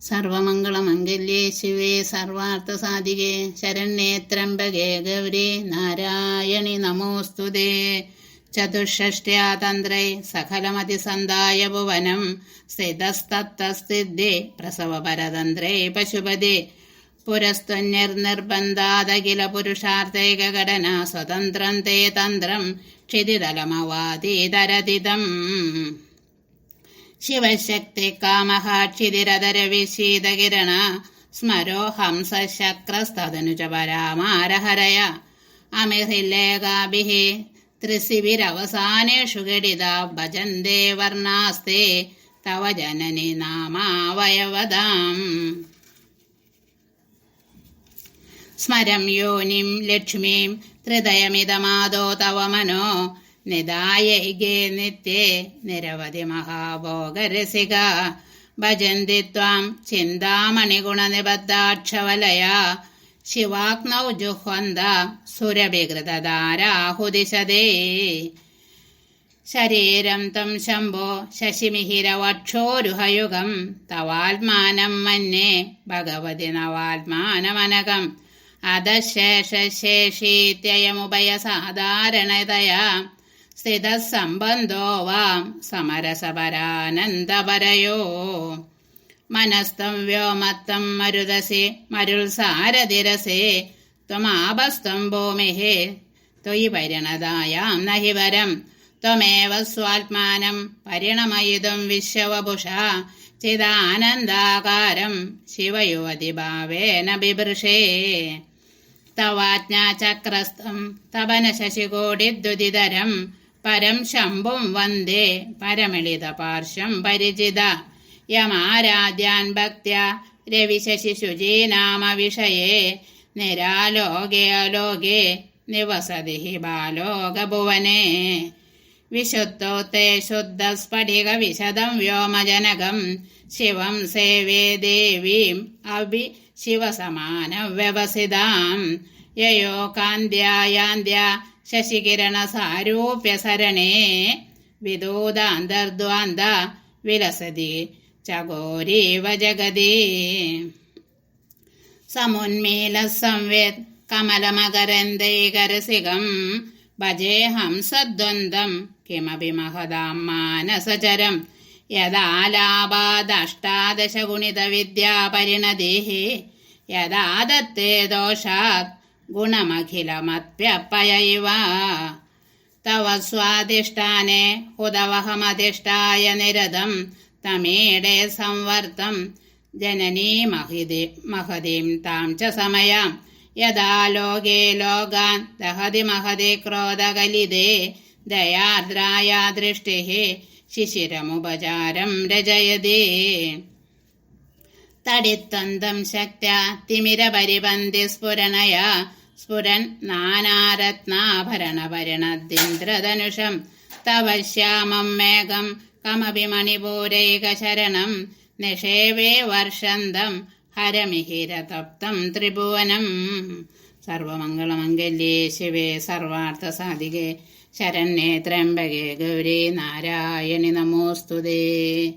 സർവമംഗളമംഗല്യേ ശിവേ സർവാർത്ഥസാധികേ ശരണ്യേ ത്രംബകേ ഗൗരി നാരായണി നമോസ്തുതേ ചതുഷ്ഷ്ട്യാ തന്ത്രൈ സകലമതിസന്ധായ ഭുവനം സ്ഥിതസ്തത്തസ്ഥിതി പ്രസവപരതന്ത്രേ പശുപതി. പുരസ്ത്വന്യർനിർബന്ധാദഖില പുരുഷാർത്ഥൈകഘടന സ്വതന്ത്രം തേ തന്ത്രം ക്ഷിതിതലമവാതീതരതിതം. കാമഹ ക്ഷിതിരതരവിശീതകിരണ സ്മരോ ഹംസശക്രസ്തനുജപരാമാരഹരയ പരാമാരഹരയ അമിഹില്ലേകാഭിः ത്രിശിവിരവസാനേഷു ഗടിത ഭജന്തേ വർണാസ്തേ. തവ ജനനി നാമാവയവദാം. സ്മരം യോനിം ലക്ഷ്മീം ത്രിദയമിതമാദോ തവ മനോ. നിദായൈകേ നിത്യേ നിരവധി മഹാഭോഗരസിക ഭജന്തി ത്വാം ചിന്താമണിഗുണനിബദ്ധാക്ഷവലയ ശിവാഗ്നൗ ജുഹ്വന്ത സുരഭികൃതധാരാഹുദിശതേ ശരീരം തം ശംഭോ ശശിമിഹിരവക്ഷോരുഹയുഗം തവാത്മാനം മന്യേ ഭഗവതി നവാത്മാനമനകം അധശേഷശേഷീത്യയമുഭയസാധാരണതയാ സ്ഥിതസംബന്ധോ വാം സമരസപരാനന്ദപരയോ. മനസ്തം വ്യോമത്തം മരുതസി മരുൾ സാരതിരസേ ത്വമാപസ്തം ഭൂമിः ത്വയി പരിണതായാം നഹി വരം ത്വമേവ സ്വാത്മാനം പരിണമയിതും വിശ്വവപുഷ. ചിദാനന്ദാകാരം ശിവയുവതിഭാവേന ബിഭൃഷേ. തവാജ്ഞാചക്രസ്ഥം തപനശശികോടിദ്യുതിതരം പരം ശംഭും വന്ദേ പരമിളിതപാർശ്വം പരിചിത. യമാരാധ്യാൻ ഭക്ത്യ രവിശശിശുചീനാമ വിഷയേ നിരാലോകേ അലോകേ നിവസതി ഹി ബാലോകഭുവനേ. വിശുദ്ധോത്തെ ശുദ്ധസ്ഫടിക വിശദം വ്യോമജനകം. ശിവം സേവേ ദേവീം അഭി ശിവസമാനം വ്യവസിതാം യയോ കാന്ത്യായാന്ത്യ ശശികിരണ സാരൂപ്യസരണേ വിദൂതാന്തർദ്വാന്ത വിലസതി ചകോരീവ ജഗതി. സമുന്മീല സംവേദ് കമലമകരന്ദൈകരസികം ഭജേഹം സദ്വന്ദം കിമപി മഹതാം മാനസചരം യദാലാപാദഷ്ടാദശഗുണിതവിദ്യാപരിണതിः യദാ ദത്തേ ദോഷാത് ഗുണമഖിലമത്പ്യപ്പയ ഇവ തവ സ്വാധിഷ്ഠാനെ ഹുതവഹമധിഷ്ഠായ നിരതം തമീഡേ സംവർത്തം. ജനനീ മഹിതി മഹതിം താം ച സമയാം. യഥാ ലോകേ ലോകാൻ ദഹതി മഹതി ക്രോധകലിതേ. ദയാർദ്രായ ദൃഷ്ടിः ശിശിരമുപചാരം രജയതി തടിത്തന്തം ശക്ത്യ തിമിരപരിപന്തി സ്ഫുരണയ സ്ഫുരൻ നാനാരത്നാഭരണഭരണദിന്ദ്രധനുഷം തവ ശ്യാമം മേഘം കമഭിമണിപൂരൈകശരണം നിഷേവേ വർഷന്തം ഹരമിഹിരതപ്തം ത്രിഭുവനം. സർവമംഗളമംഗല്യേ ശിവേ സർവാർത്ഥസാധികേ. ശരണ്യേ ത്രംബകേ ഗൗരീ നാരായണി നമോസ്തുതേ.